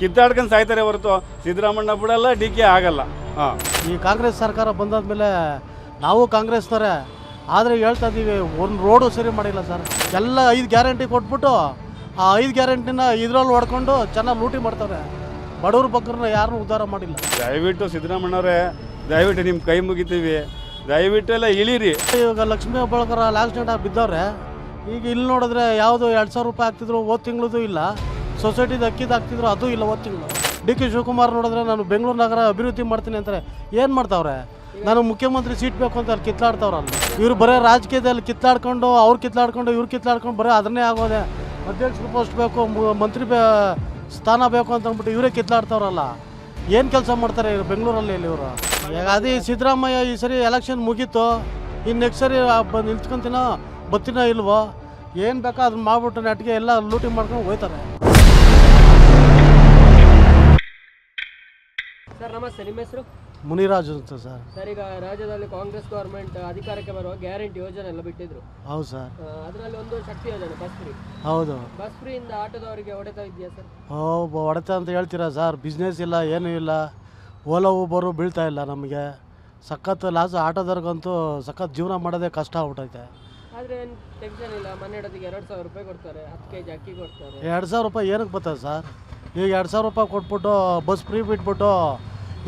ಕಿತ್ತಾಡ್ಕೊಂಡು ಸಾಯ್ತಾರೆ ಹೊರತು ಸಿದ್ದರಾಮಣ್ಣ ಬಿಡಲ್ಲ ಡಿ ಕೆ ಆಗಲ್ಲ. ಹಾಂ. ಈ ಕಾಂಗ್ರೆಸ್ ಸರ್ಕಾರ ಬಂದಾದ್ಮೇಲೆ ನಾವು ಕಾಂಗ್ರೆಸ್ನವರೇ ಆದರೆ ಹೇಳ್ತಾ ಇದ್ದೀವಿ ಒಂದು ರೋಡು ಸರಿ ಮಾಡಿಲ್ಲ ಸರ್. ಎಲ್ಲ ಐದು ಗ್ಯಾರಂಟಿ ಕೊಟ್ಬಿಟ್ಟು ಆ ಐದು ಗ್ಯಾರಂಟಿನ ಇದ್ರಲ್ಲಿ ಹೊಡ್ಕೊಂಡು ಚೆನ್ನಾಗಿ ಲೂಟಿ ಮಾಡ್ತಾರೆ. ಬಡವ್ರ ಬಗ್ಗರನ್ನ ಯಾರನ್ನೂ ಉದ್ಧಾರ ಮಾಡಿಲ್ಲ. ದಯವಿಟ್ಟು ಸಿದ್ದರಾಮಣ್ಣವರೇ ದಯವಿಟ್ಟು ನಿಮ್ಮ ಕೈ ಮುಗಿತೀವಿ. ದಯವಿಟ್ಟು ಎಲ್ಲ ಇಳೀರಿ. ಇವಾಗ ಲಕ್ಷ್ಮೀ ಹೆಬ್ಬಾಳ್ಕರ್ ಲಾಸ್ಟ್ ಡೇಟ್ ಬಿದ್ದವ್ರೆ ಈಗ ಇಲ್ಲಿ ನೋಡಿದ್ರೆ ಯಾವುದು ಎರಡು ಸಾವಿರ ರೂಪಾಯಿ ಆಗ್ತಿದ್ರು ಹೋದ ತಿಂಗಳದು ಇಲ್ಲ. ಸೊಸೈಟಿದು ಅಕ್ಕಿದು ಹಾಕ್ತಿದ್ರು, ಅದು ಇಲ್ಲ ಓದ್ತಿಲ್ಲ ಡಿ ಕೆ ಶಿವಕುಮಾರ್ ನೋಡಿದ್ರೆ ನಾನು ಬೆಂಗಳೂರು ನಗರ ಅಭಿವೃದ್ಧಿ ಮಾಡ್ತೀನಿ ಅಂತಾರೆ. ಏನು ಮಾಡ್ತಾವ್ರೆ? ನಾನು ಮುಖ್ಯಮಂತ್ರಿ ಸೀಟ್ ಬೇಕು ಅಂತ ಅಲ್ಲಿ ಕಿತ್ಲಾಡ್ತಾವ್ರ ಅಲ್ಲಿ. ಇವ್ರು ಬರೀ ರಾಜಕೀಯದಲ್ಲಿ ಕಿತ್ಲಾಡ್ಕೊಂಡು, ಅವ್ರು ಕಿತ್ಲಾಡ್ಕೊಂಡು, ಇವ್ರು ಕಿತ್ಲಾಡ್ಕೊಂಡು ಬರೀ ಅದನ್ನೇ ಆಗೋದೆ. ಅಧ್ಯಕ್ಷರು ಪೋಸ್ಟ್ ಬೇಕು ಮಂತ್ರಿ ಸ್ಥಾನ ಬೇಕು ಅಂತ ಅಂದ್ಬಿಟ್ಟು ಇವರೇ ಕಿತ್ಲಾಡ್ತಾವ್ರಲ್ಲ. ಏನು ಕೆಲಸ ಮಾಡ್ತಾರೆ ಇವ್ರು ಬೆಂಗಳೂರಲ್ಲಿ ಇಲ್ಲಿ ಇವರು? ಈಗ ಅದೇ ಸಿದ್ದರಾಮಯ್ಯ ಈ ಸರಿ ಎಲೆಕ್ಷನ್ ಮುಗೀತು. ಇನ್ನು ನೆಕ್ಸ್ಟ್ ಸರಿ ನಿಂತ್ಕೊಂತೀನೋ, ಬತ್ತಿನೋ ಇಲ್ವೋ? ಏನು ಬೇಕೋ ಅದನ್ನ ಮಾಡ್ಬಿಟ್ಟು ನೆಟ್ಗೆ ಎಲ್ಲ ಲೂಟಿ ಮಾಡ್ಕೊಂಡು ಹೋಯ್ತಾರೆ. ನಮಸ್ತೆ ನಿಮ್ಮ ಹೆಸರು? ಮುನಿರಾಜು ಅಂತ ಸರ್. ಸರ್ ಈಗ ರಾಜ್ಯದಲ್ಲಿ ಕಾಂಗ್ರೆಸ್ ಗೌರ್ಮೆಂಟ್ ಅಧಿಕಾರಕ್ಕೆ ಬರುವ ಗ್ಯಾರಂಟಿ ಯೋಜನೆ ಎಲ್ಲ ಬಿಟ್ಟಿದ್ರು. ಹೌದು ಸರ್. ಅದರಲ್ಲಿ ಒಂದು ಶಕ್ತಿ ಯೋಜನೆ ಬಸ್ ಫ್ರೀ ಹೌದು. ಬಸ್ ಫ್ರೀಯಿಂದ ಆಟೋದವರಿಗೆ ಹೊಡೆತ ಇದೆಯಾ ಸರ್? ಓ ಹೊಡೆತ ಅಂತ ಹೇಳ್ತೀರಾ ಸರ್? ಬಿಸ್ನೆಸ್ ಇಲ್ಲ ಏನೂ ಇಲ್ಲ. ಓಲಾ ಊಬರು ಬೀಳ್ತಾ ಇಲ್ಲ ನಮಗೆ. ಸಖತ್ ಲಾಸ್ ಆಟೋದವ್ರಿಗಂತೂ ಸಖತ್ ಜೀವನ ಮಾಡೋದೇ ಕಷ್ಟ ಆಗ್ಬಿಟ್ಟೈತೆ ಆದರೆ ಏನು ಟೆನ್ಷನ್ ಇಲ್ಲ ಮನೆ ಇಡೋದಕ್ಕೆ ಎರಡು ಸಾವಿರ ರೂಪಾಯಿ ಕೊಡ್ತಾರೆ ಹತ್ತು ಕೆ ಜಿ ಅಕ್ಕಿ ಕೊಡ್ತಾರೆ. ಎರಡು ಸಾವಿರ ರೂಪಾಯಿ ಏನಕ್ಕೆ ಬರ್ತದೆ ಸರ್? ಈಗ ಎರಡು ಸಾವಿರ ರೂಪಾಯಿ ಕೊಟ್ಬಿಟ್ಟು ಬಸ್ ಫ್ರೀ ಬಿಟ್ಬಿಟ್ಟು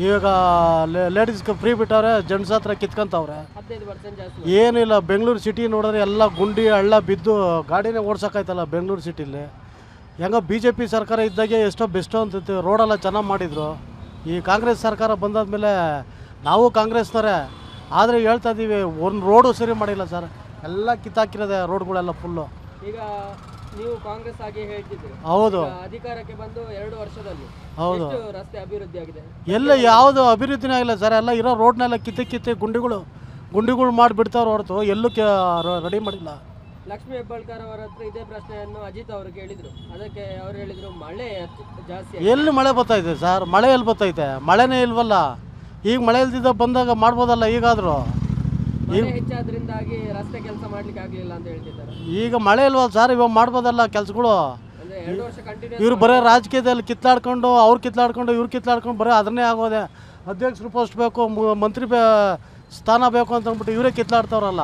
ಈಗ ಲೇಡೀಸ್ಗೆ ಫ್ರೀ ಬಿಟ್ಟವ್ರೆ ಜೆಂಟ್ಸ್ ಹತ್ರ ಕಿತ್ಕೊಂತವ್ರೆ. ಏನಿಲ್ಲ ಬೆಂಗಳೂರು ಸಿಟಿ ನೋಡಿದ್ರೆ ಎಲ್ಲ ಗುಂಡಿ ಹಳ್ಳ ಬಿದ್ದು ಗಾಡಿನೇ ಓಡ್ಸೋಕ್ಕಾಯ್ತಲ್ಲ ಬೆಂಗಳೂರು ಸಿಟಿಲಿ ಹೆಂಗೋ ಬಿ ಜೆ ಪಿ ಸರ್ಕಾರ ಇದ್ದಾಗೆ ಎಷ್ಟೋ ಬೆಸ್ಟೋ ಅಂತಿತ್ತು ರೋಡೆಲ್ಲ ಚೆನ್ನಾಗಿ ಮಾಡಿದರು. ಈ ಕಾಂಗ್ರೆಸ್ ಸರ್ಕಾರ ಬಂದಾದಮೇಲೆ ನಾವು ಕಾಂಗ್ರೆಸ್ನವರೇ ಆದರೆ ಹೇಳ್ತಾ ಇದ್ದೀವಿ ಒಂದು ರೋಡು ಸರಿ ಮಾಡಿಲ್ಲ ಸರ್ ಎಲ್ಲ ಕಿತ್ತಾಕಿರೋದೆ ರೋಡ್ಗಳೆಲ್ಲ ಫುಲ್ಲು ಈಗ ನೀವು ಕಾಂಗ್ರೆಸ್ ಆಗಿ ಹೇಳ್ತಿದ್ರು ಹೌದು. ಅಧಿಕಾರಕ್ಕೆ ಬಂದು ಎರಡು ವರ್ಷದಲ್ಲಿ ಹೌದು. ಎಷ್ಟು ರಸ್ತೆ ಅಭಿವೃದ್ಧಿ ಆಗಿದೆ? ಎಲ್ಲ ಯಾವುದು ಅಭಿವೃದ್ಧಿನೇ ಆಗಿಲ್ಲ ಸರ್. ಎಲ್ಲ ಇರೋ ರೋಡ್ನೆಲ್ಲ ಕಿತ್ತೆ ಕಿತ್ತೆ ಗುಂಡಿಗಳು ಗುಂಡಿಗಳು ಮಾಡಿಬಿಡ್ತಾವ್ರೆ ಹೊರತು. ಎಲ್ಲೂ ರೆಡಿ ಮಾಡಿಲ್ಲ. ಲಕ್ಷ್ಮೀ ಹೆಬ್ಬಾಳ್ಕರ್ ಅವರ ಹತ್ರ ಇದೇ ಪ್ರಶ್ನೆಯನ್ನು ಅಜಿತ್ ಅವರು ಕೇಳಿದ್ರು. ಅದಕ್ಕೆ ಅವ್ರು ಹೇಳಿದ್ರು ಮಳೆ ಜಾಸ್ತಿ. ಎಲ್ಲಿ ಮಳೆ ಬರ್ತೈತೆ ಸರ್? ಮಳೆ ಎಲ್ಲಿ ಬರ್ತೈತೆ ಮಳೆನೇ ಇಲ್ವಲ್ಲ? ಈಗ ಮಳೆ ಇಲ್ದಿದ್ದ ಬಂದಾಗ ಮಾಡ್ಬೋದಲ್ಲ ಈಗಾದರೂ? ಮಳೆ ಹೆಚ್ಚಾದ್ರಿಂದಾಗಿ ರಸ್ತೆ ಕೆಲಸ ಮಾಡ್ಲಿಕ್ಕೆ ಆಗ್ಲಿಲ್ಲ ಅಂತ ಹೇಳ್ತಿದ್ದಾರೆ. ಈಗ ಮಳೆ ಇಲ್ವಲ್ಲ ಸರ್ ಇವಾಗ ಮಾಡ್ಬೋದಲ್ಲ ಕೆಲಸಗಳು? ಅಂದ್ರೆ ಎರಡು ವರ್ಷ ಕಂಟಿನ್ಯೂ ಇವ್ರು ಬರೀ ರಾಜಕೀಯದಲ್ಲಿ ಕಿತ್ಲಾಡ್ಕೊಂಡು ಅವ್ರು ಕಿತ್ಲಾಡ್ಕೊಂಡು ಇವ್ರು ಕಿತ್ಲಾಡ್ಕೊಂಡು ಬರೀ ಅದನ್ನೇ ಆಗೋದೆ. ಅಧ್ಯಕ್ಷರು ಪೋಸ್ಟ್ ಬೇಕು ಮು- ಮಂತ್ರಿ ಬೇ ಸ್ಥಾನ ಬೇಕು ಅಂತ ಅಂದ್ಬಿಟ್ಟು ಇವರೇ ಕಿತ್ತಾಡ್ತಾವ್ರಲ್ಲ.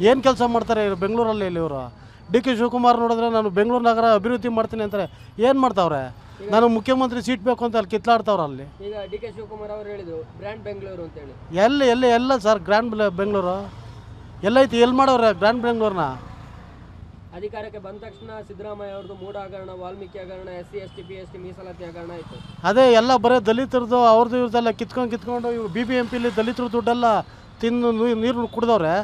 ಏನು ಕೆಲಸ ಮಾಡ್ತಾರೆ ಇವ್ರು ಬೆಂಗಳೂರಲ್ಲಿ ಇಲ್ಲಿ ಇವರು? ಡಿ ಕೆ ಶಿವಕುಮಾರ್ ನೋಡಿದ್ರೆ ನಾನು ಬೆಂಗಳೂರು ನಗರ ಅಭಿವೃದ್ಧಿ ಮಾಡ್ತೀನಿ ಅಂತಾರೆ. ಏನು ಮಾಡ್ತಾವ್ರೆ? ನಾನು ಮುಖ್ಯಮಂತ್ರಿ ಸೀಟ್ ಬೇಕು ಅಂತ ಅಲ್ಲಿ ಕಿತ್ಲಾಡ್ತಾವ್ರ ಅಲ್ಲಿ. ಈಗ ಡಿ ಕೆ ಶಿವಕುಮಾರ್ ಅವರು ಹೇಳಿದ್ರು ಬ್ರ್ಯಾಂಡ್ ಬೆಂಗಳೂರು ಅಂತ ಹೇಳಿ. ಎಲ್ಲಿ ಎಲ್ಲಿ ಎಲ್ಲ ಸರ್ ಗ್ರ್ಯಾಂಡ್ ಬೆಂಗಳೂರು ಎಲ್ಲೈತಿ ಎಲ್ಲಿ ಮಾಡೋರ ಗ್ರ್ಯಾಂಡ್ ಬೆಂಗಳೂರನ್ನ ಅಧಿಕಾರಕ್ಕೆ ಬಂದ ತಕ್ಷಣ ಸಿದ್ದರಾಮಯ್ಯ ಅವ್ರದ್ದು ಮೂಡ ಹಗರಣ ವಾಲ್ಮೀಕಿ ಹಗರಣ S C S T P S T ಮೀಸಲಾತಿ ಹಗರಣ ಆಯಿತು ಅದೇ ಎಲ್ಲ ಬರೀ ದಲಿತರದ್ದು ಅವ್ರದ್ದು ಇವ್ರದ್ದೆಲ್ಲ ಕಿತ್ಕೊಂಡು ಕಿತ್ಕೊಂಡು ಇವು ಬಿ ಬಿ ಎಂ ಪಿಲಿ ದಲಿತರ ದುಡ್ಡೆಲ್ಲ ತಿಂದು ನೀರು ಕುಡ್ದವ್ರೆ.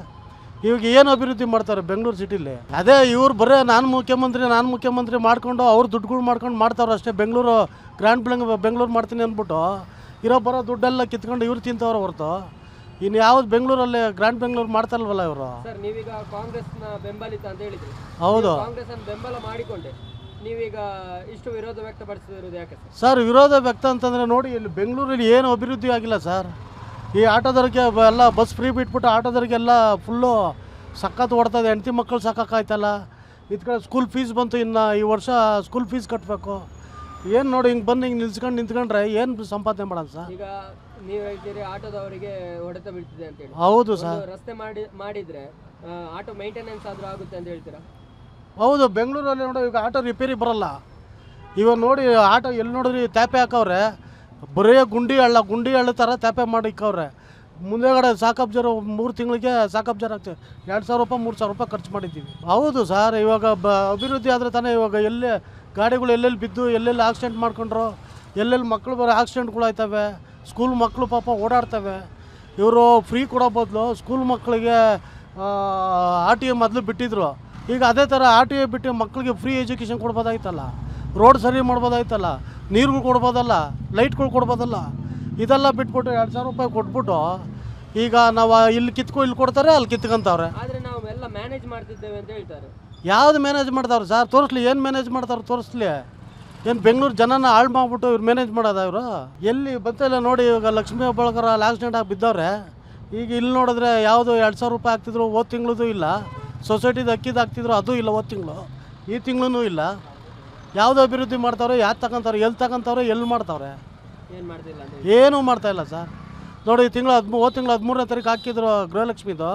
ಇವಾಗ ಏನು ಅಭಿವೃದ್ಧಿ ಮಾಡ್ತಾರೆ ಬೆಂಗಳೂರು ಸಿಟಿಲಿ? ಅದೇ ಇವ್ರು ಬರೀ ನಾನು ಮುಖ್ಯಮಂತ್ರಿ ನಾನು ಮುಖ್ಯಮಂತ್ರಿ ಮಾಡ್ಕೊಂಡು ಅವ್ರು ದುಡ್ಡುಗಳು ಮಾಡ್ಕೊಂಡು ಮಾಡ್ತಾರೋ ಅಷ್ಟೇ. ಬೆಂಗಳೂರು ಗ್ರ್ಯಾಂಡ್ ಬೆಂಗ್ ಬೆಂಗಳೂರು ಮಾಡ್ತೀನಿ ಅಂದ್ಬಿಟ್ಟು ಇರೋ ಬರೋ ದುಡ್ಡೆಲ್ಲ ಕಿತ್ಕೊಂಡು ಇವ್ರು ತಿಂತವ್ರೆ ಹೊರತು. ಇನ್ನು ಯಾವ್ದು ಬೆಂಗಳೂರಲ್ಲಿ ಗ್ರ್ಯಾಂಡ್ ಬೆಂಗಳೂರು ಮಾಡ್ತಾರಲ್ವಲ್ಲ ಇವರು? ಸರ್ ನೀವೀಗ ಕಾಂಗ್ರೆಸ್ನ ಬೆಂಬಲಿತ ಅಂತ ಹೇಳಿದ್ರಿ. ಹೌದು. ಕಾಂಗ್ರೆಸ್ ಅನ್ನು ಬೆಂಬಲ ಮಾಡಿಕೊಂಡೆ. ನೀವೀಗ ಇಷ್ಟು ವಿರೋಧ ವ್ಯಕ್ತಪಡಿಸಿರುವುದು ಯಾಕೆ ಸರ್? ಸರ್ ವಿರೋಧ ವ್ಯಕ್ತ ಅಂತಂದರೆ ನೋಡಿ ಇಲ್ಲಿ ಬೆಂಗಳೂರಲ್ಲಿ ಏನು ಅಭಿವೃದ್ಧಿ ಆಗಿಲ್ಲ ಸರ್. ಈ ಆಟೋದವ್ರಿಗೆ ಎಲ್ಲ ಬಸ್ ಫ್ರೀ ಬಿಟ್ಬಿಟ್ಟು ಆಟೋದವ್ರಿಗೆಲ್ಲ ಫುಲ್ಲು ಸಖತ್ ಓಡ್ತದೆ ಹೆಂಡತಿ ಮಕ್ಕಳು ಸಾಕಾಯ್ತಲ್ಲ ಇದು ಕಡೆ ಸ್ಕೂಲ್ ಫೀಸ್ ಬಂತು ಇನ್ನು ಈ ವರ್ಷ ಸ್ಕೂಲ್ ಫೀಸ್ ಕಟ್ಟಬೇಕು ಏನು ನೋಡಿ ಹಿಂಗೆ ಬಂದು ಹಿಂಗೆ ನಿಲ್ಸ್ಕೊಂಡು ನಿಂತ್ಕೊಂಡ್ರೆ ಏನು ಸಂಪಾದನೆ ಮಾಡೋಣ ಸರ್? ಈಗ ನೀವು ಹೇಳ್ತೀರಿ ಆಟೋದವರಿಗೆ ಹೊಡೆತ ಬೀಳ್ತಿದೆ ಅಂತ ಹೇಳಿ. ಹೌದು ಸರ್. ರಸ್ತೆ ಮಾಡಿ ಮಾಡಿದರೆ ಆಟೋ ಮೇಂಟೆನೆನ್ಸ್ ಆದ್ರೂ ಆಗುತ್ತೆ ಅಂತ ಹೇಳ್ತೀರಾ? ಹೌದು ಬೆಂಗಳೂರಲ್ಲಿ ನೋಡಿ ಈಗ ಆಟೋ ರಿಪೇರಿ ಬರಲ್ಲ. ಇವಾಗ ನೋಡಿ ಆಟೋ ಎಲ್ಲಿ ನೋಡಿದ್ರಿ ತ್ಯಾಪೆ ಹಾಕವ್ರೆ. ಬರೀ ಗುಂಡಿ ಹಳ್ಳ ಗುಂಡಿ ಹಳ್ಳ ಥರ ತ್ಯಾಪೆ ಮಾಡಿ ಇಕ್ಕವ್ರೆ ಮುಂದೆಗಡೆ ಸಾಕಪ್ ಜರ ಮೂರು ತಿಂಗಳಿಗೆ ಸಾಕಪ್ ಜರ ಎರಡು ಸಾವಿರ ರೂಪಾಯಿ, ಮೂರು ಸಾವಿರ ರೂಪಾಯಿ ಖರ್ಚು ಮಾಡಿದ್ದೀವಿ. ಹೌದು ಸರ್, ಇವಾಗ ಬ ಅಭಿವೃದ್ಧಿ ಆದರೆ ತಾನೇ ಇವಾಗ ಎಲ್ಲೇ ಗಾಡಿಗಳು ಎಲ್ಲೆಲ್ಲಿ ಬಿದ್ದು, ಎಲ್ಲೆಲ್ಲಿ ಆಕ್ಸಿಡೆಂಟ್ ಮಾಡ್ಕೊಂಡ್ರು, ಎಲ್ಲೆಲ್ಲಿ ಮಕ್ಕಳು ಬರೋ ಆಕ್ಸಿಡೆಂಟ್ಗಳಾಯ್ತವೆ ಸ್ಕೂಲ್ ಮಕ್ಕಳು ಪಾಪ ಓಡಾಡ್ತವೆ. ಇವರು ಫ್ರೀ ಕೊಡೋ ಬದಲು ಸ್ಕೂಲ್ ಮಕ್ಕಳಿಗೆ ಆರ್ ಟಿ ಎ ಮೊದಲು ಬಿಟ್ಟಿದ್ರು. ಈಗ ಅದೇ ಥರ ಆರ್ ಟಿ ಎ ಬಿಟ್ಟು ಮಕ್ಕಳಿಗೆ ಫ್ರೀ ಎಜುಕೇಷನ್ ಕೊಡ್ಬೋದಾಯ್ತಲ್ಲ. ರೋಡ್ ಸರಿ ಮಾಡ್ಬೋದಾಯ್ತಲ್ಲ ನೀರುಗಳು ಕೊಡ್ಬೋದಲ್ಲ ಲೈಟ್ಗಳು ಕೊಡ್ಬೋದಲ್ಲ ಇದೆಲ್ಲ ಬಿಟ್ಬಿಟ್ಟು ಎರಡು ಸಾವಿರ ರೂಪಾಯಿ ಕೊಟ್ಬಿಟ್ಟು ಈಗ ನಾವು ಇಲ್ಲಿ ಕಿತ್ಕೊ ಇಲ್ಲಿ ಕೊಡ್ತಾರೆ ಅಲ್ಲಿ ಕಿತ್ಕೊಂತವ್ರೆ. ಆದ್ರೆ ನಾವು ಎಲ್ಲ ಮ್ಯಾನೇಜ್ ಮಾಡ್ತಿದ್ದೇವೆ ಅಂತ ಹೇಳ್ತಾರೆ. ಯಾವ್ದು ಮ್ಯಾನೇಜ್ ಮಾಡ್ತಾವ್ರೆ ಸರ್ ತೋರಿಸ್ಲಿ ಏನು ಮ್ಯಾನೇಜ್ ಮಾಡ್ತಾರೆ ತೋರಿಸ್ಲಿ. ಏನು ಬೆಂಗಳೂರು ಜನನ ಹಾಳು ಮಾಡಿಬಿಟ್ಟು ಇವ್ರು ಮ್ಯಾನೇಜ್ ಮಾಡೋದ ಇವರು? ಎಲ್ಲಿ ಬಂತಿಲ್ಲ ನೋಡಿ ಇವಾಗ ಲಕ್ಷ್ಮೀ ಹೆಬ್ಬಾಳ್ಕರ್ ಆಕ್ಸಿಡೆಂಟ್ ಆಗಿ ಬಿದ್ದವ್ರೆ. ಈಗ ಇಲ್ಲಿ ನೋಡಿದ್ರೆ ಯಾವುದು ಎರಡು ಸಾವಿರ ರೂಪಾಯಿ ಆಗ್ತಿದ್ರು ಹೋದ ತಿಂಗಳದು ಇಲ್ಲ. ಸೊಸೈಟಿದು ಅಕ್ಕಿದು ಹಾಕ್ತಿದ್ರು ಅದು ಇಲ್ಲ ಹೋದ ತಿಂಗಳು. ಈ ತಿಂಗಳೂ ಇಲ್ಲ. ಯಾವುದು ಅಭಿವೃದ್ಧಿ ಮಾಡ್ತಾವ್ರೆ ಯಾರು ತಗೊಂತವ್ರೆ ಎಲ್ಲಿ ತಗೊಂತವ್ರೆ ಎಲ್ಲಿ ಮಾಡ್ತಾವ್ರೆ? ಏನು ಮಾಡ್ತಿಲ್ಲ ಅಂತ ಹೇಳಿ. ಏನೂ ಮಾಡ್ತಾ ಇಲ್ಲ ಸರ್. ನೋಡಿ ಈ ತಿಂಗಳು ಹದಿಮೂ ಹೋದ ತಿಂಗಳು ಹದಿಮೂರನೇ ತಾರೀಕು ಹಾಕಿದ್ರು ಗೃಹಲಕ್ಷ್ಮಿದು.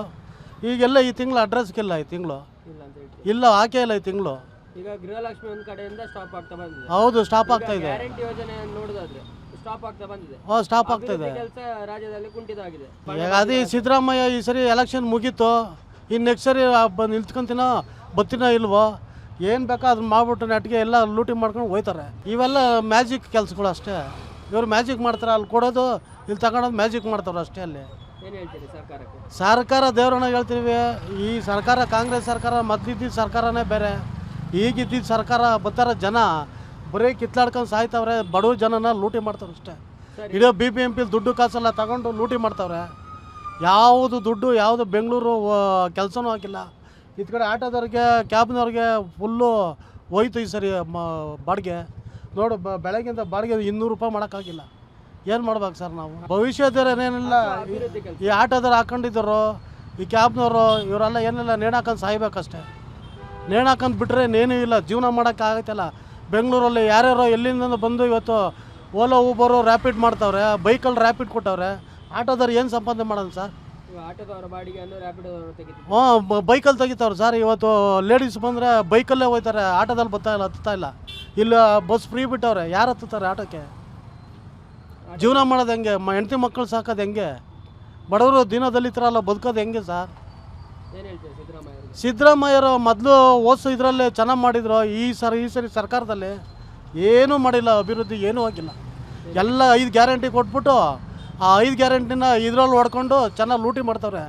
ಈಗೆಲ್ಲ ಈ ತಿಂಗಳು ಅಡ್ರೆಸ್ಗಿಲ್ಲ ಈ ತಿಂಗಳು? ಇಲ್ಲ ಅಂತ ಇಲ್ಲ ಹಾಕೇ ಇಲ್ಲ ಈ ತಿಂಗಳು. ಈಗ ಗೃಹಲಕ್ಷ್ಮಿ ಒಂದ್ ಕಡೆಯಿಂದ ಸ್ಟಾಪ್ ಆಗ್ತಾ ಬಂದಿದೆ. ಹೌದು ಸ್ಟಾಪ್ ಆಗ್ತಾ ಇದೆ. ಗ್ಯಾರಂಟಿ ಯೋಜನೆ ನೋಡೋದಾದ್ರೆ ಸ್ಟಾಪ್ ಆಗ್ತಾ ಬಂದಿದೆ. ಹಾಂ ಸ್ಟಾಪ್ ಆಗ್ತಾ ಇದೆ. ಕೆಲಸ ರಾಜ್ಯದಲ್ಲಿ ಕುಂಠಿತ ಈಗ ಅದೇ ಈ ಸಿದ್ದರಾಮಯ್ಯ ಈ ಸರಿ ಎಲೆಕ್ಷನ್ ಮುಗೀತು. ಇನ್ನು ನೆಕ್ಸ್ಟ್ ಸರಿ ಬಂದು ನಿಲ್ತ್ಕೊಂತಿನೋ ಬತ್ತಿನೋ ಇಲ್ವೋ? ಏನು ಬೇಕೋ ಅದನ್ನ ಮಾಡ್ಬಿಟ್ಟು ನೆಟ್ಗೆ ಎಲ್ಲ ಲೂಟಿ ಮಾಡ್ಕೊಂಡು ಹೋಯ್ತಾರೆ. ಇವೆಲ್ಲ ಮ್ಯಾಜಿಕ್ ಕೆಲಸಗಳು ಅಷ್ಟೇ. ಇವ್ರು ಮ್ಯಾಜಿಕ್ ಮಾಡ್ತಾರೆ ಅಲ್ಲಿ ಕೊಡೋದು ಇಲ್ಲಿ ತಗೊಂಡೋದು ಮ್ಯಾಜಿಕ್ ಮಾಡ್ತಾರೆ ಅಷ್ಟೇ ಅಲ್ಲಿ. ಸರ್ಕಾರ ದೇವ್ರನ್ನ ಹೇಳ್ತೀವಿ. ಈ ಸರ್ಕಾರ ಕಾಂಗ್ರೆಸ್ ಸರ್ಕಾರ ಮೊದಲಿದ್ದಿದ್ದ ಸರ್ಕಾರನೇ ಬೇರೆ. ಈಗಿದ್ದಿದ್ದ ಸರ್ಕಾರ ಬರ್ತಾರ ಜನ ಬರೀ ಕಿತ್ಲಾಡ್ಕೊಂಡು ಸಾಯ್ತವ್ರೆ ಬಡವ ಜನನ ಲೂಟಿ ಮಾಡ್ತಾರೆ ಅಷ್ಟೇ. ಇಡೀ ಬಿ ಪಿ ಎಂ ಪಿ ದುಡ್ಡು ಕಾಸೆಲ್ಲ ತಗೊಂಡು ಲೂಟಿ ಮಾಡ್ತಾವ್ರೆ. ಯಾವುದು ದುಡ್ಡು ಯಾವುದು ಬೆಂಗಳೂರು ಕೆಲಸನೂ ಹಾಕಿಲ್ಲ ಇತ್ ಕಡೆ ಆಟೋದವ್ರಿಗೆ, ಕ್ಯಾಬ್ನವ್ರಿಗೆ ಫುಲ್ಲು ಹೋಯ್ತು ಈ ಸರಿ, ಮ, ಬಾಡಿಗೆ. ನೋಡು, ಬ ಬೆಳಗ್ಗಿಂದ ಬಾಡಿಗೆ ಇನ್ನೂರು ರೂಪಾಯಿ ಮಾಡೋಕ್ಕಾಗಿಲ್ಲ. ಏನು ಮಾಡ್ಬೇಕು ಸರ್ ನಾವು? ಭವಿಷ್ಯದರ ಏನೇನಿಲ್ಲ, ಈ ಆಟೋದವ್ರು ಹಾಕೊಂಡಿದ್ದರು ಈ ಕ್ಯಾಬ್ನವರು, ಇವರೆಲ್ಲ ಏನಿಲ್ಲ ನೇಣು ಹಾಕೊಂಡು ಸಾಯ್ಬೇಕಷ್ಟೇ ಬಿಟ್ಟರೆ ಇನ್ನೇನೂ ಇಲ್ಲ, ಜೀವನ ಮಾಡೋಕ್ಕಾಗತ್ತಲ್ಲ ಬೆಂಗಳೂರಲ್ಲಿ ಯಾರ್ಯಾರೋ ಎಲ್ಲಿಂದ ಬಂದು ಇವತ್ತು ಓಲೋ ಊಬರು ರ್ಯಾಪಿಡ್ ಮಾಡ್ತಾವ್ರೆ, ಬೈಕಲ್ಲಿ ರ್ಯಾಪಿಡ್ ಕೊಟ್ಟವ್ರೆ, ಆಟೋದವ್ರು ಏನು ಸಂಪಾದನೆ ಮಾಡೋದು ಸರ್? ರ್ಯಾಪಿಡೋದವರು ತೆಗಿತಾರೆ ಹ್ಞೂ ಬೈಕಲ್ಲಿ ತೆಗಿತಾವ್ರು. ಸರ್ ಇವತ್ತು ಲೇಡೀಸ್ ಬಂದರೆ ಬೈಕಲ್ಲೇ ಹೋಯ್ತಾರೆ ಆಟೋದಲ್ಲಿ ಬರ್ತಾ ಇಲ್ಲ ಹತ್ತಾ ಇಲ್ಲ. ಇಲ್ಲ ಬಸ್ ಫ್ರೀ ಬಿಟ್ಟವ್ರೆ ಯಾರು ಹತ್ತುತ್ತಾರೆ ಆಟೋಕ್ಕೆ? ಜೀವನ ಮಾಡೋದು ಹೆಂಗೆ? ಮ ಹೆಂಡತಿ ಮಕ್ಕಳು ಸಾಕೋದು ಹೆಂಗೆ? ಬಡವರು ದಿನದಲ್ಲಿತ್ತರಲ್ಲ ಬದುಕೋದು ಹೆಂಗೆ ಸರ್? ಏನ್ ಹೇಳ್ತೀರಿ ಸಿದ್ದರಾಮಯ್ಯ ಅವ್ರಿಗೆ? ಸಿದ್ದರಾಮಯ್ಯರು ಮೊದಲು ಓದಿಸೋ ಇದರಲ್ಲೇ ಚೆನ್ನಾಗಿ ಮಾಡಿದ್ರು ಈ ಸರಿ ಈ ಸರಿ ಸರ್ಕಾರದಲ್ಲಿ ಏನೂ ಮಾಡಿಲ್ಲ ಅಭಿವೃದ್ಧಿ ಏನೂ ಆಗಿಲ್ಲ. ಎಲ್ಲ ಐದು ಗ್ಯಾರಂಟಿ ಕೊಟ್ಬಿಟ್ಟು ಆ ಐದು ಗ್ಯಾರಂಟಿನ ಇದ್ರಲ್ಲಿ ಹೊಡ್ಕೊಂಡು ಚೆನ್ನಾಗಿ ಲೂಟಿ ಮಾಡ್ತಾವ್ರೆ.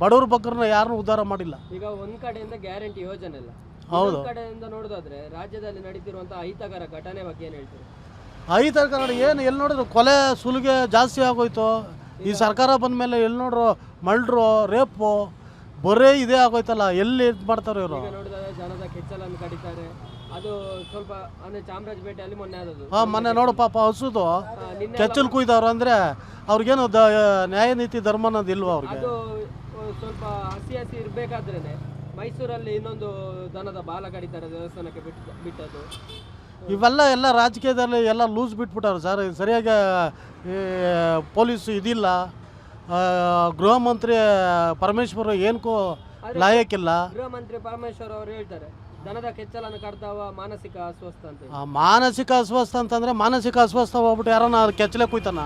ಬಡವ್ರ ಬಗ್ಗರನ್ನ ಯಾರನ್ನೂ ಉದ್ಧಾರ ಮಾಡಿಲ್ಲ. ಈಗ ಒಂದ್ ಕಡೆಯಿಂದ ಗ್ಯಾರಂಟಿ ಯೋಜನೆ ಇಲ್ಲ ಹೌದು. ಇನ್ನೊಂದ್ ಕಡೆಯಿಂದ ನೋಡೋದಾದ್ರೆ ರಾಜ್ಯದಲ್ಲಿ ನಡೀತಿರುವಂತಹ ಅಹಿತಕರ ಘಟನೆ ಬಗ್ಗೆ ಏನ್ ಹೇಳ್ತೀರಿ? ಐದು ಕನ್ನಡ ಏನು? ಎಲ್ಲಿ ನೋಡಿದ್ರು ಕೊಲೆ ಸುಲಿಗೆ ಜಾಸ್ತಿ ಆಗೋಯ್ತು. ಈ ಸರ್ಕಾರ ಬಂದ ಮೇಲೆ ಎಲ್ಲಿ ನೋಡ್ರು ಮಲ್ಡ್ರು ರೇಪು ಬರೇ ಇದೇ ಆಗೋಯ್ತಲ್ಲ. ಎಲ್ಲಿ ಇದು ಮಾಡ್ತಾರೆ ಇವರು? ಈಗ ಜನದ ಕೆಚ್ಚಲನ್ನು ಕಡಿತಾರೆ. ಅದು ಸ್ವಲ್ಪ ಅಂದ್ರೆ ಚಾಮರಾಜಪೇಟೆಯಲ್ಲಿ ಮೊನ್ನೆ ಆದದ್ದು. ಹಾಂ ಮೊನ್ನೆ ನೋಡು ಪಾಪ ಹಸುದು. ಕೆಚ್ಚಲ್ ನಿನ್ನೆ ಕೆಚ್ಚಲು ಕುಯ್ದವ್ರು ಅಂದರೆ ಅವ್ರಿಗೇನು ದ ನ್ಯಾಯ ನೀತಿ ಧರ್ಮ ಅನ್ನೋದು ಇಲ್ವಾ ಅವ್ರಿಗೆ? ಅದು ಸ್ವಲ್ಪ ಹಸಿ ಹಸಿ ಇರ್ಬೇಕಾದ್ರೆ ಮೈಸೂರಲ್ಲಿ ಇನ್ನೊಂದು ದನದ ಬಾಲ ಕಡಿತಾರೆ ದೇವಸ್ಥಾನಕ್ಕೆ ಬಿಟ್ಟು ಬಿಟ್ಟದ್ದು. ಇವೆಲ್ಲ ಎಲ್ಲ ರಾಜಕೀಯದಲ್ಲಿ ಎಲ್ಲ ಲೂಸ್ ಬಿಟ್ಬಿಟ್ಟವ್ರು ಸರ್. ಸರಿಯಾಗಿ ಈ ಪೊಲೀಸ್ ಇದಿಲ್ಲ. ಆ, ಗೃಹ ಮಂತ್ರಿ ಪರಮೇಶ್ವರ್ ಏನಕ್ಕೂ ಲಾಯಕ್ಕಿಲ್ಲ ಗೃಹ ಮಂತ್ರಿ ಪರಮೇಶ್ವರ್ ಅವರು ಹೇಳ್ತಾರೆ. ದನದ ಕೆಚ್ಚಲನ್ನು ಕಡ್ತಾವ ಮಾನಸಿಕ ಅಸ್ವಸ್ಥ ಅಂತ ಹೇಳಿ. ಆ, ಮಾನಸಿಕ ಅಸ್ವಸ್ಥ ಅಂತಂದರೆ ಮಾನಸಿಕ ಅಸ್ವಸ್ಥ ಹೋಗ್ಬಿಟ್ಟು ಯಾರನ್ನ ಕೆಚ್ಚಲೆ ಕುಯ್ತಾನ?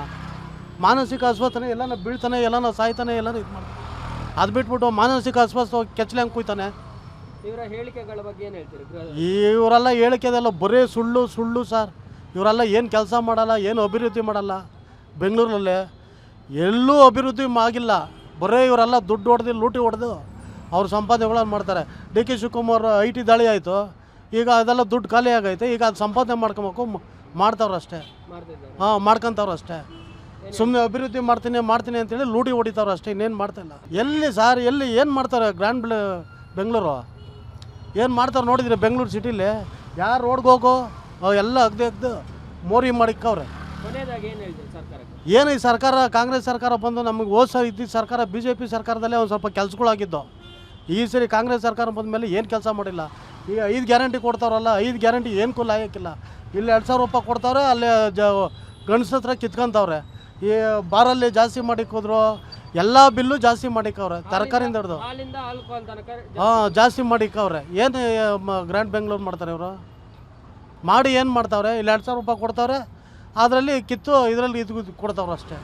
ಮಾನಸಿಕ ಅಸ್ವಸ್ಥನೆ ಎಲ್ಲನ ಬೀಳ್ತಾನೆ ಎಲ್ಲನ ಸಾಯ್ತಾನೆ ಎಲ್ಲನ ಇದು ಮಾಡ್ತಾನೆ. ಅದು ಬಿಟ್ಬಿಟ್ಟು ಮಾನಸಿಕ ಅಸ್ವಸ್ಥ ಹೋಗಿ ಕೆಚ್ಚಲೆ ಹಂಗೆ ಕುಯ್ತಾನೆ? ಇವರ ಹೇಳಿಕೆಗಳ ಬಗ್ಗೆ ಏನ್ ಹೇಳ್ತೀರಿ ಗೃಹ ಇವರೆಲ್ಲ ಹೇಳಿಕೆದೆಲ್ಲ ಬರೀ ಸುಳ್ಳು ಸುಳ್ಳು ಸರ್. ಇವರೆಲ್ಲ ಏನು ಕೆಲಸ ಮಾಡಲ್ಲ ಏನು ಅಭಿವೃದ್ಧಿ ಮಾಡಲ್ಲ? ಬೆಂಗಳೂರಲ್ಲಿ ಎಲ್ಲೂ ಅಭಿವೃದ್ಧಿ ಆಗಿಲ್ಲ. ಬರೀ ಇವರೆಲ್ಲ ದುಡ್ಡು ಹೊಡೆದು ಲೂಟಿ ಹೊಡೆದು ಅವ್ರ ಸಂಪಾದನೆಗಳನ್ನು ಮಾಡ್ತಾರೆ. D K Shivakumar I T ದಾಳಿ ಆಯಿತು. ಈಗ ಅದೆಲ್ಲ ದುಡ್ಡು ಖಾಲಿ ಆಗೈತೆ. ಈಗ ಅದು ಸಂಪಾದನೆ ಮಾಡ್ಕೊಬೇಕು. ಮಾಡ್ತಾವ್ರು ಅಷ್ಟೇ. ಹಾಂ ಮಾಡ್ಕೊಂತವ್ರು ಅಷ್ಟೇ. ಸುಮ್ಮನೆ ಅಭಿವೃದ್ಧಿ ಮಾಡ್ತೀನಿ ಮಾಡ್ತೀನಿ ಅಂತೇಳಿ ಲೂಟಿ ಹೊಡಿತಾವ್ರು ಅಷ್ಟೇ. ಇನ್ನೇನು ಮಾಡ್ತಾಯಿಲ್ಲ ಎಲ್ಲಿ ಸಾರ್ ಎಲ್ಲಿ ಏನು ಮಾಡ್ತಾರೆ ಗ್ರ್ಯಾಂಡ್ ಬ್ಲ ಬೆಂಗಳೂರು? ಏನು ಮಾಡ್ತಾರೆ ನೋಡಿದ್ರೆ ಬೆಂಗಳೂರು ಸಿಟಿಲಿ? ಯಾರು ರೋಡ್ಗೆ ಹೋಗೋ ಎಲ್ಲ ಅಗ್ದು ಅಗ್ದು ಮೋರಿ ಮಾಡಿಕ್ಕವ್ರೆ. ಏನು ಈ ಸರ್ಕಾರ ಕಾಂಗ್ರೆಸ್ ಸರ್ಕಾರ ಬಂದು ನಮಗೆ ಹೋದ ಸರ್ ಇದ್ದಿದ್ದ ಸರ್ಕಾರ ಬಿ ಜೆ ಪಿ ಸರ್ಕಾರದಲ್ಲೇ ಒಂದು ಸ್ವಲ್ಪ ಕೆಲಸಗಳಾಗಿದ್ದು ಈ ಸರಿ ಕಾಂಗ್ರೆಸ್ ಸರ್ಕಾರ ಬಂದ ಮೇಲೆ ಏನು ಕೆಲಸ ಮಾಡಿಲ್ಲ? ಈ ಐದು ಗ್ಯಾರಂಟಿ ಕೊಡ್ತಾರಲ್ಲ ಐದು ಗ್ಯಾರಂಟಿ ಏನು ಕೂಲ್ ಆಗೋಕ್ಕಿಲ್ಲ ಇಲ್ಲಿ ಎರಡು ಸಾವಿರ ರೂಪಾಯಿ ಕೊಡ್ತಾವ್ರೆ ಅಲ್ಲಿ ಜ ಹತ್ರ ಕಿತ್ಕೊಂತವ್ರೆ. ಈ ಬಾರಲ್ಲಿ ಜಾಸ್ತಿ ಮಾಡಿಕ್ಕೋದ್ರು ಎಲ್ಲ ಬಿಲ್ಲು ಜಾಸ್ತಿ ಮಾಡಿಕ್ಕವ್ರೆ ತರಕಾರಿಯಿಂದ ಹಿಡ್ದು. ಹಾಂ ಜಾಸ್ತಿ ಮಾಡಿಕ್ಕವ್ರೆ ಏನು ಗ್ರ್ಯಾಂಡ್ ಬೆಂಗಳೂರು ಮಾಡ್ತಾರೆ ಇವರು? ಮಾಡಿ ಏನು ಮಾಡ್ತಾವ್ರೆ? ಇಲ್ಲಿ ಎರಡು ಸಾವಿರ ರೂಪಾಯಿ ಕೊಡ್ತಾವ್ರೆ ಅದರಲ್ಲಿ ಕಿತ್ತು ಇದರಲ್ಲಿ ಇದು ಕೊಡ್ತಾವ್ರು ಅಷ್ಟೇ.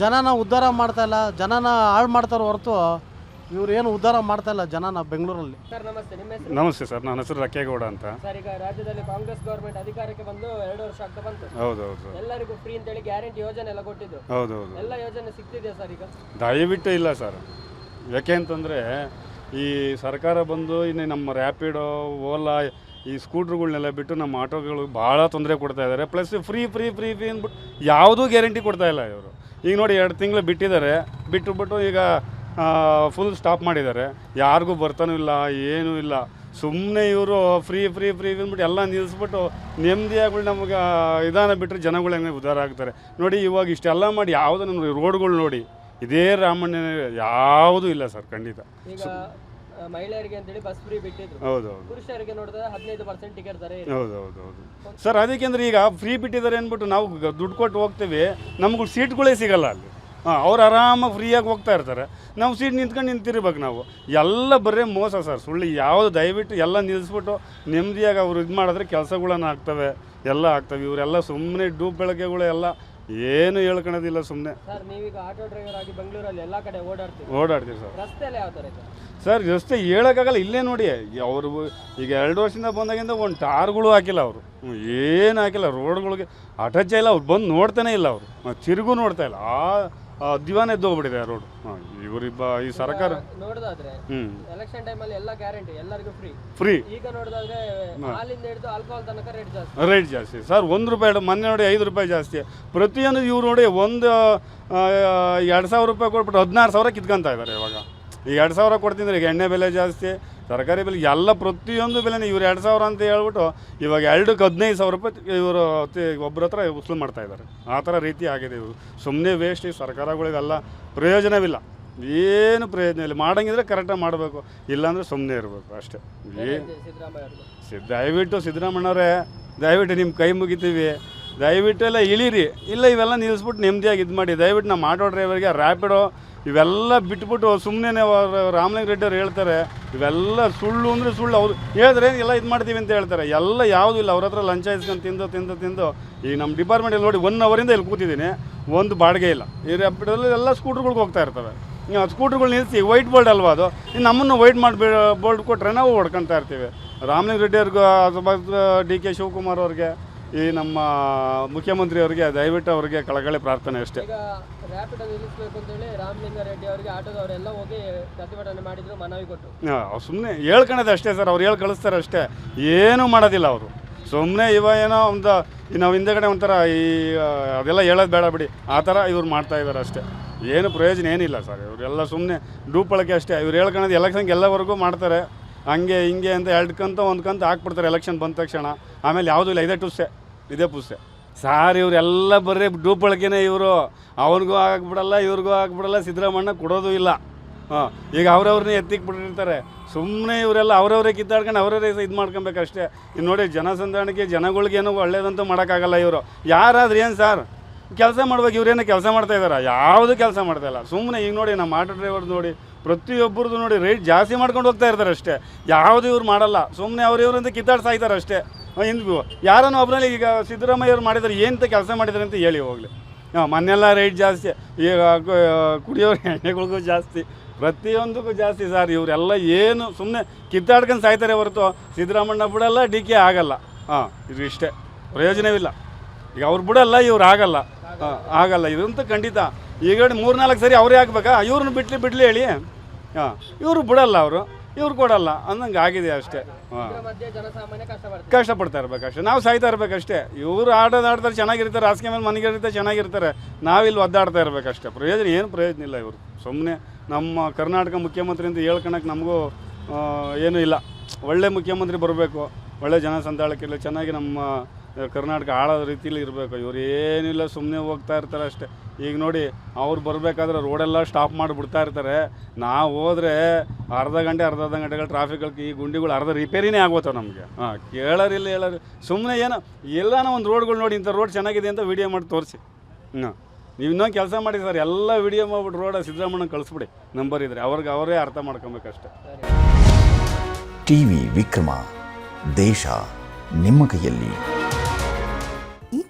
ಜನನ ಉದ್ಧಾರ ಮಾಡ್ತಾಯಿಲ್ಲ ಜನನ ಹಾಳು ಮಾಡ್ತಾರೆ ಹೊರತು. ಇವ್ರು ಏನು ಉದ್ಧಾರ ಮಾಡ್ತಾ ಇಲ್ಲ ಜನನ ಬೆಂಗಳೂರಲ್ಲಿ. ಸರ್ ನಮಸ್ತೆ. ನಿಮ್ಮ ಹೆಸರು? ನಮಸ್ತೆ ಸರ್ ನನ್ನ ಹೆಸರು ರಕ್ಕೇಗೌಡ ಅಂತ. ಸರ್ ಈಗ ರಾಜ್ಯದಲ್ಲಿ ಕಾಂಗ್ರೆಸ್ ಗೌರ್ಮೆಂಟ್ ಅಧಿಕಾರಕ್ಕೆ ಬಂದು ಎರಡು ವರ್ಷ ಆಗ್ತಾ ಬಂತು. ಹೌದು ಹೌದು ಎಲ್ಲರಿಗೂ ಫ್ರೀ ಅಂತೇಳಿ ಗ್ಯಾರಂಟಿ ಯೋಜನೆ ಎಲ್ಲ ಕೊಟ್ಟಿದ್ದು. ಹೌದು ಹೌದು ಎಲ್ಲ ಯೋಜನೆ ಸಿಗ್ತಿದೆಯಾ ಸರ್ ಈಗ? ದಯವಿಟ್ಟು ಇಲ್ಲ ಸರ್. ಯಾಕೆ ಅಂತಂದರೆ ಈ ಸರ್ಕಾರ ಬಂದು ಇನ್ನು ನಮ್ಮ ರ್ಯಾಪಿಡೋ ಓಲಾ ಈ ಸ್ಕೂಟ್ರ್ಗಳನ್ನೆಲ್ಲ ಬಿಟ್ಟು ನಮ್ಮ ಆಟೋಗಳು ಭಾಳ ತೊಂದರೆ ಕೊಡ್ತಾ ಇದ್ದಾರೆ plus free free free free ಅಂದ್ಬಿಟ್ಟು ಯಾವುದೂ ಗ್ಯಾರಂಟಿ ಕೊಡ್ತಾ ಇಲ್ಲ ಇವರು. ಈಗ ನೋಡಿ ಎರಡು ತಿಂಗಳು ಬಿಟ್ಟಿದ್ದಾರೆ. ಬಿಟ್ಟುಬಿಟ್ಟು ಈಗ ಫುಲ್ ಸ್ಟಾಪ್ ಮಾಡಿದ್ದಾರೆ. ಯಾರಿಗೂ ಬರ್ತಾನೂ ಇಲ್ಲ ಏನೂ ಇಲ್ಲ. ಸುಮ್ಮನೆ ಇವರು ಫ್ರೀ ಫ್ರೀ ಫ್ರೀ ಅಂದ್ಬಿಟ್ಟು ಎಲ್ಲ ನಿಲ್ಲಿಸ್ಬಿಟ್ಟು ನೆಮ್ಮದಿಯಾಗಿ ನಮಗೆ ಇದಾನ ಬಿಟ್ಟರೆ ಜನಗಳು ಹೆಂಗೆ ಉದ್ಧಾರ ಆಗ್ತಾರೆ. ನೋಡಿ ಇವಾಗ ಇಷ್ಟೆಲ್ಲ ಮಾಡಿ ಯಾವುದೋ ನಮ್ಮ ರೋಡ್ಗಳು ನೋಡಿ ಇದೇ ರಾಮಣ್ಣ ಯಾವುದೂ ಇಲ್ಲ ಸರ್ ಖಂಡಿತ. ಅದಕ್ಕೆ ಮಹಿಳೆಯರಿಗೆ ಅಂತೇಳಿ ಬಸ್ ಫ್ರೀ ಬಿಟ್ಟಿದ್ರು. ಪುರುಷರಿಗೆ ನೋಡಿದ್ರೆ ಹದಿನೈದು ಪರ್ಸೆಂಟ್ ಟಿಕೆಟ್ ದರ ಇದೆ ಹೌದು ಹೌದು ಹೌದು ಸರ್ ಅದಕ್ಕೆಂದ್ರೆ ಈಗ ಫ್ರೀ ಬಿಟ್ಟಿದ್ದಾರೆ ಅಂದ್ಬಿಟ್ಟು ನಾವು ದುಡ್ಡು ಕೊಟ್ಟು ಹೋಗ್ತೀವಿ ನಮ್ಗೆ ಸೀಟ್ಗಳೇ ಸಿಗಲ್ಲ ಅಲ್ಲಿ. ಹಾಂ ಅವ್ರು ಆರಾಮಾಗಿ ಫ್ರೀಯಾಗಿ ಹೋಗ್ತಾ ಇರ್ತಾರೆ. ನಾವು ಸೀಟ್ ನಿಂತ್ಕೊಂಡು ನಿಂತಿರ್ಬೇಕು ನಾವು. ಎಲ್ಲ ಬರೀ ಮೋಸ ಸರ್. ಸುಳ್ಳು ಯಾವುದು ದಯವಿಟ್ಟು ಎಲ್ಲ ನಿಲ್ಲಿಸ್ಬಿಟ್ಟು ನೆಮ್ಮದಿಯಾಗಿ ಅವ್ರು ಇದು ಮಾಡಿದ್ರೆ ಕೆಲಸಗಳನ್ನ ಆಗ್ತವೆ ಎಲ್ಲ ಆಗ್ತವೆ. ಇವರೆಲ್ಲ ಸುಮ್ಮನೆ ಡೂಬ್ ಬೆಳಗ್ಗೆಗಳು ಎಲ್ಲ ಏನು ಹೇಳ್ಕೊಳೋದಿಲ್ಲ ಸುಮ್ಮನೆ ಸರ್ ನೀವೀಗ ಆಟೋ ಡ್ರೈವರ್ ಆಗಿ ಬೆಂಗಳೂರಲ್ಲಿ ಎಲ್ಲಾ ಕಡೆ ಓಡಾಡ್ತೀವಿ ಓಡಾಡ್ತೀವಿ ಸರ್. ಸರ್ ರಸ್ತೆ ಹೇಳೋಕ್ಕಾಗಲ್ಲ ಇಲ್ಲೇ ನೋಡಿ. ಅವರು ಈಗ ಎರಡು ವರ್ಷದಿಂದ ಬಂದಾಗಿಂದ ಒಂದು ಟಾರ್ಗಳು ಹಾಕಿಲ್ಲ ಅವರು. ಏನು ಹಾಕಿಲ್ಲ ರೋಡ್ಗಳಿಗೆ ಅಟಚ್ ಇಲ್ಲ. ಅವ್ರು ಬಂದು ನೋಡ್ತಾನೆ ಇಲ್ಲ ಅವರು. ತಿರುಗು ನೋಡ್ತಾ ಇಲ್ಲ. ಆ ದಿವಾನ ಎದ್ದು ಹೋಗ್ಬಿಟ್ಟಿದೆ ಆ ರೋಡ್ ಇವರಿಬ್ಬ ಈ ಸರ್ಕಾರ ನೋಡೋದಾದ್ರೆ ಹ್ಮ್. ಎಲೆಕ್ಷನ್ ಟೈಮಲ್ಲಿ ಎಲ್ಲ ಗ್ಯಾರಂಟಿ ಎಲ್ಲರಿಗೂ ಫ್ರೀ ಫ್ರೀ ಈಗ ನೋಡೋದಾದ್ರೆ ಹಾಲಿಂದ ಹಿಡಿದು ಆಲ್ಕೋಹಾಲ್ ತನಕ ರೇಟ್ ಜಾಸ್ತಿ. ರೇಟ್ ಜಾಸ್ತಿ. ಸರ್ ಒಂದು ರೂಪಾಯಿ ಮೊನ್ನೆ ನೋಡಿ ಐದು ರೂಪಾಯಿ ಜಾಸ್ತಿ. ಪ್ರತಿಯೊಂದು ಇವ್ರು ನೋಡಿ ಒಂದು ಎರಡು ಸಾವಿರ ರೂಪಾಯಿ ಕೊಟ್ಬಿಟ್ಟು ಹದಿನಾರು ಸಾವಿರ ಕಿತ್ಕೊಂತ ಇದ್ದಾರೆ ಇವಾಗ. ಈಗ ಎರಡು ಸಾವಿರ ಕೊಡ್ತಿದ್ರೆ ಈಗ ಎಣ್ಣೆ ಬೆಲೆ ಜಾಸ್ತಿ ತರಕಾರಿ ಬೆಲೆ ಎಲ್ಲ ಪ್ರತಿಯೊಂದು ಬೆಲೆನೇ ಇವ್ರು ಎರಡು ಸಾವಿರ ಅಂತ ಹೇಳ್ಬಿಟ್ಟು ಇವಾಗ ಎರಡಕ್ಕೆ ಹದಿನೈದು ಸಾವಿರ ರೂಪಾಯಿ ಇವರು ಒಬ್ಬರ ಹತ್ರ ವಸೂಲು ಮಾಡ್ತಾ ಇದ್ದಾರೆ. ಆ ಥರ ರೀತಿ ಆಗಿದೆ ಇವರು ಸುಮ್ಮನೆ ವೇಸ್ಟ್ ಈ ಸರ್ಕಾರಗಳಿಗೆಲ್ಲ ಪ್ರಯೋಜನವಿಲ್ಲ. ಏನು ಪ್ರಯೋಜನ ಇಲ್ಲ ಮಾಡಂಗಿದ್ರೆ ಕರೆಕ್ಟಾಗಿ ಮಾಡಬೇಕು. ಇಲ್ಲಾಂದರೆ ಸುಮ್ಮನೆ ಇರಬೇಕು ಅಷ್ಟೇ. ಏ ಸಿದ್ದರಾಮಯ್ಯ ಅವ್ರದ್ದು ಸಿ- ದಯವಿಟ್ಟು ಸಿದ್ದರಾಮಣ್ಣವರೇ ದಯವಿಟ್ಟು ನಿಮ್ಮ ಕೈ ಮುಗಿತೀವಿ. ದಯವಿಟ್ಟು ಎಲ್ಲ ಇಳೀರಿ. ಇಲ್ಲ ಇವೆಲ್ಲ ನಿಲ್ಲಿಸ್ಬಿಟ್ಟು ನೆಮ್ಮದಿಯಾಗಿ ಇದು ಮಾಡಿ. ದಯವಿಟ್ಟು ನಮ್ಮ ಆಟೋ ಡ್ರೈವರ್ಗೆ ರ್ಯಾಪಿಡೋ ಇವೆಲ್ಲ ಬಿಟ್ಬಿಟ್ಟು ಸುಮ್ಮನೆ ರಾಮಲಿಂಗ ರೆಡ್ಡಿ ಅವ್ರು ಹೇಳ್ತಾರೆ, ಇವೆಲ್ಲ ಸುಳ್ಳು ಅಂದರೆ ಸುಳ್ಳು. ಅವ್ರು ಹೇಳಿದ್ರೆ ಎಲ್ಲ ಇದು ಮಾಡ್ತೀವಿ ಅಂತ ಹೇಳ್ತಾರೆ. ಎಲ್ಲ ಯಾವುದೂ ಇಲ್ಲ. ಅವ್ರ ಹತ್ರ ಲಂಚ ಇಸ್ಕೊಂಡು ತಿಂದು ತಿಂದು ತಿಂದು. ಈ ನಮ್ಮ ಡಿಪಾರ್ಟ್ಮೆಂಟಲ್ಲಿ ನೋಡಿ ಒನ್ ಅವರಿಂದ ಇಲ್ಲಿ ಕೂತಿದ್ದೀನಿ. ಒಂದು ಬಾಡಿಗೆ ಇಲ್ಲ. ಈ ರ್ಯಾಪಿಡೋಲ್ಲಿ ಎಲ್ಲ ಸ್ಕೂಟ್ರ್ಗಳ್ಗೆ ಹೋಗ್ತಾ ಇರ್ತವೆ. ಸ್ಕೂಟ್ರುಗಳು ನಿಲ್ಲಿಸಿ ವೈಟ್ ಬೋರ್ಡ್ ಅಲ್ವಾ ಅದು? ನಮ್ಮನ್ನು ವೈಟ್ ಮಾಡಿ ಬೋರ್ಡ್ ಕೊಟ್ಟರೆ ನಾವು ಹೊಡ್ಕೊತಾ ಇರ್ತೀವಿ. ರಾಮಲಿಂಗ ರೆಡ್ಡಿ ಅವ್ರಿಗೂ ಡಿ ಕೆ ಶಿವಕುಮಾರ್ ಅವ್ರಿಗೆ ಈ ನಮ್ಮ ಮುಖ್ಯಮಂತ್ರಿ ಅವರಿಗೆ ದಯವಿಟ್ಟು ಅವರಿಗೆ ಕಳಕಳಿ ಪ್ರಾರ್ಥನೆ ಅಷ್ಟೇ. ಈಗ ರ್ಯಾಪಿಡ್ ನಿಲ್ಲಿಸಬೇಕು ಅಂತೇಳಿ ರಾಮಲಿಂಗಾರೆಡ್ಡಿ ಅವರಿಗೆ ಆಟೋದವರೆಲ್ಲ ಹೋಗಿ ಪ್ರತಿಭಟನೆ ಮಾಡಿದ್ರು ಮನವಿ ಕೊಟ್ಟು ಸುಮ್ಮನೆ ಹೇಳ್ಕೊಳೋದು ಅಷ್ಟೇ ಸರ್ ಅವ್ರು ಹೇಳಿ ಕಳಿಸ್ತಾರೆ ಅಷ್ಟೇ. ಏನೂ ಮಾಡೋದಿಲ್ಲ ಅವರು. ಸುಮ್ಮನೆ ಇವ ಏನೋ ಒಂದು ನಾವು ಹಿಂದೆಗಡೆ ಒಂಥರ ಈ ಅದೆಲ್ಲ ಹೇಳೋದು ಬೇಡ ಬಿಡಿ. ಆ ಥರ ಇವ್ರು ಮಾಡ್ತಾ ಇದ್ದಾರೆ ಅಷ್ಟೇ. ಏನು ಪ್ರಯೋಜನ ಏನಿಲ್ಲ ಸರ್ ಇವರೆಲ್ಲ ಸುಮ್ಮನೆ ಡೂಪಳಕೆ ಅಷ್ಟೇ. ಇವ್ರು ಹೇಳ್ಕೊಳೋದು ಎಲೆಕ್ಷನ್ಗೆ ಎಲ್ಲವರೆಗೂ ಮಾಡ್ತಾರೆ. ಹಂಗೆ ಹಿಂಗೆ ಅಂತ ಎರಡು ಕಂತ ಒಂದು ಕಂತ ಹಾಕ್ಬಿಡ್ತಾರೆ ಎಲೆಕ್ಷನ್ ಬಂದ ತಕ್ಷಣ. ಆಮೇಲೆ ಯಾವುದೂ ಇಲ್ಲ ಇದೇ ಟುಸ್ಸೆ. ಇದೇ ಪುಸ್ತಕ. ಸಾರ್ ಇವರೆಲ್ಲ ಬರೀ ಬಳಕೆನೆ ಇವರು. ಅವ್ರಿಗೂ ಆಗ್ಬಿಡಲ್ಲ, ಇವ್ರಿಗೂ ಆಗ್ಬಿಡಲ್ಲ, ಸಿದ್ದರಾಮಣ್ಣ ಕೊಡೋದು ಇಲ್ಲ. ಹಾಂ, ಈಗ ಅವ್ರವ್ರನ್ನೇ ಎತ್ತಿಕ್ ಬಿಟ್ಟಿರ್ತಾರೆ. ಸುಮ್ಮನೆ ಇವರೆಲ್ಲ ಅವರವರೇ ಕಿತ್ತಾಡ್ಕೊಂಡು ಅವರವರೇ ಇದು ಮಾಡ್ಕೊಬೇಕಷ್ಟೇ. ಇನ್ನು ನೋಡಿ ಜನಸಂದಾಣಿಕೆ ಜನಗಳಿಗೇನು ಒಳ್ಳೇದಂತೂ ಮಾಡೋಕ್ಕಾಗಲ್ಲ ಇವರು. ಯಾರಾದ್ರೂ ಏನು ಸರ್? ಕೆಲಸ ಮಾಡ್ಬೇಕು ಇವ್ರೇನೋ ಕೆಲಸ ಮಾಡ್ತಾ ಇದ್ದಾರೆ ಯಾವುದು ಕೆಲಸ ಮಾಡ್ತಾ ಇಲ್ಲ. ಸುಮ್ಮನೆ ಈಗ ನೋಡಿ ನಮ್ಮ ಆಟೋ ಡ್ರೈವರ್ ನೋಡಿ ಪ್ರತಿಯೊಬ್ಬರದ್ದು ನೋಡಿ ರೇಟ್ ಜಾಸ್ತಿ ಮಾಡ್ಕೊಂಡು ಹೋಗ್ತಾ ಇರ್ತಾರೆ ಅಷ್ಟೇ ಯಾವುದು ಇವ್ರು ಮಾಡಲ್ಲ. ಸುಮ್ಮನೆ ಅವ್ರು ಇವರಿಂದ ಕಿತ್ತಾಡ್ಸಾಯ್ತಾರೆ ಅಷ್ಟೇ ಹಿಂದ್ಗೂ ಯಾರನ್ನು ಒಬ್ಬರಲ್ಲಿ ಈಗ ಸಿದ್ದರಾಮಯ್ಯವ್ರು ಅವ್ರು ಮಾಡಿದ್ದಾರೆ ಏನಂತ ಕೆಲಸ ಮಾಡಿದ್ದಾರೆ ಅಂತ ಹೇಳಿ ಹೋಗಲಿ. ಹಾಂ, ಮೊನ್ನೆಲ್ಲ ರೇಟ್ ಜಾಸ್ತಿ, ಈಗ ಕುಡಿಯೋರು ಕುಡಿಯೋ ಎಣ್ಣೆಗಳಿಗೂ ಜಾಸ್ತಿ, ಪ್ರತಿಯೊಂದಕ್ಕೂ ಜಾಸ್ತಿ ಸರ್ ಇವರೆಲ್ಲ ಏನು ಸುಮ್ಮನೆ ಕಿತ್ತಾಡ್ಕೊಂಡು ಸಾಯ್ತಾರೆ ಹೊರತು ಸಿದ್ದರಾಮಣ್ಣ ಬಿಡಲ್ಲ, ಡಿ ಕೆ ಆಗಲ್ಲ. ಹಾಂ, ಇದು ಇಷ್ಟೇ, ಪ್ರಯೋಜನವಿಲ್ಲ. ಈಗ ಅವ್ರು ಬಿಡಲ್ಲ, ಇವ್ರು ಆಗಲ್ಲ. ಹಾಂ, ಆಗಲ್ಲ, ಇದಂತೂ ಖಂಡಿತ. ಈಗ ಮೂರು ನಾಲ್ಕು ಸರಿ ಅವರೇ ಆಗ್ಬೇಕಾ? ಇವ್ರನ್ನ ಬಿಟ್ಲಿ, ಬಿಡ್ಲಿ ಹೇಳಿ. ಹಾಂ, ಇವರು ಬಿಡಲ್ಲ ಅವರು. ಇವ್ರು ಕೊಡಲ್ಲ. ಅನ್ನಂಗೆ ಆಗಿದೆ ಅಷ್ಟೇ. ಹಾಂ. ಕಷ್ಟಪಡ್ತಾ ಇರ್ಬೇಕಷ್ಟೇ ನಾವು ಸಾಯ್ತಾ ಇರ್ಬೇಕಷ್ಟೇ ಇವರು ಆಡೋದು ಆಡ್ತಾರೆ, ಚೆನ್ನಾಗಿರ್ತಾರೆ ಹಾಸಿಗೆ ಮೇಲೆ ಮನೆಗಿರ್ತಾರೆ ಚೆನ್ನಾಗಿರ್ತಾರೆ. ನಾವಿಲ್ಲಿ ಒದ್ದಾಡ್ತಾ ಇರ್ಬೇಕಷ್ಟೇ ಪ್ರಯೋಜನ, ಏನು ಪ್ರಯೋಜನ ಇಲ್ಲ ಇವರು. ಸುಮ್ಮನೆ ನಮ್ಮ ಕರ್ನಾಟಕ ಮುಖ್ಯಮಂತ್ರಿ ಅಂತ ಹೇಳ್ಕೊಳಕ್ಕೆ ನಮಗೂ ಏನೂ ಇಲ್ಲ. ಒಳ್ಳೆ ಮುಖ್ಯಮಂತ್ರಿ ಬರಬೇಕು. ಒಳ್ಳೆ ಜನಸಂದಾಳಕ್ಕಿಲ್ಲ ಚೆನ್ನಾಗಿ ನಮ್ಮ ಕರ್ನಾಟಕ ಆಳೋ ರೀತಿಯಲ್ಲಿ ಇರಬೇಕು. ಇವ್ರು ಏನಿಲ್ಲ ಸುಮ್ಮನೆ ಹೋಗ್ತಾ ಇರ್ತಾರೆ ಅಷ್ಟೇ. ಈಗ ನೋಡಿ, ಅವ್ರು ಬರಬೇಕಾದ್ರೆ ರೋಡೆಲ್ಲ ಸ್ಟಾಪ್ ಮಾಡಿ ಬಿಡ್ತಾ ಇರ್ತಾರೆ. ನಾವು ಹೋದರೆ ಅರ್ಧ ಗಂಟೆ, ಅರ್ಧ ಅರ್ಧ ಗಂಟೆಗಳು ಟ್ರಾಫಿಕ್ಗಳು ಈ ಗುಂಡಿಗಳು ಅರ್ಧ ರಿಪೇರಿನೇ ಆಗೋತಾವೆ ನಮಗೆ. ಹಾಂ, ಕೇಳೋರಿಲ್ಲ, ಹೇಳೋರು. ಸುಮ್ಮನೆ ಏನೋ, ಎಲ್ಲಾನ ಒಂದು ರೋಡ್ಗಳು ನೋಡಿ, ಇಂಥ ರೋಡ್ ಚೆನ್ನಾಗಿದೆ ಅಂತ ವಿಡಿಯೋ ಮಾಡಿ ತೋರಿಸಿ. ಹಾಂ ನೀವು ಇನ್ನೊಂದು ಕೆಲಸ ಮಾಡಿ ಸರ್, ಎಲ್ಲ ವಿಡಿಯೋ ಮಾಡ್ಬಿಟ್ಟು ರೋಡ ಸಿದ್ದರಾಮಣ್ಣ ಕಳಿಸ್ಬಿಡಿ, ನಂಬರ್ ಇದ್ದರೆ ಅವ್ರಿಗೆ ಅವರೇ ಅರ್ಥ ಮಾಡ್ಕೊಬೇಕಷ್ಟೆ ಟಿವಿ ವಿಕ್ರಮ, ದೇಶ ನಿಮ್ಮ ಕೈಯಲ್ಲಿ.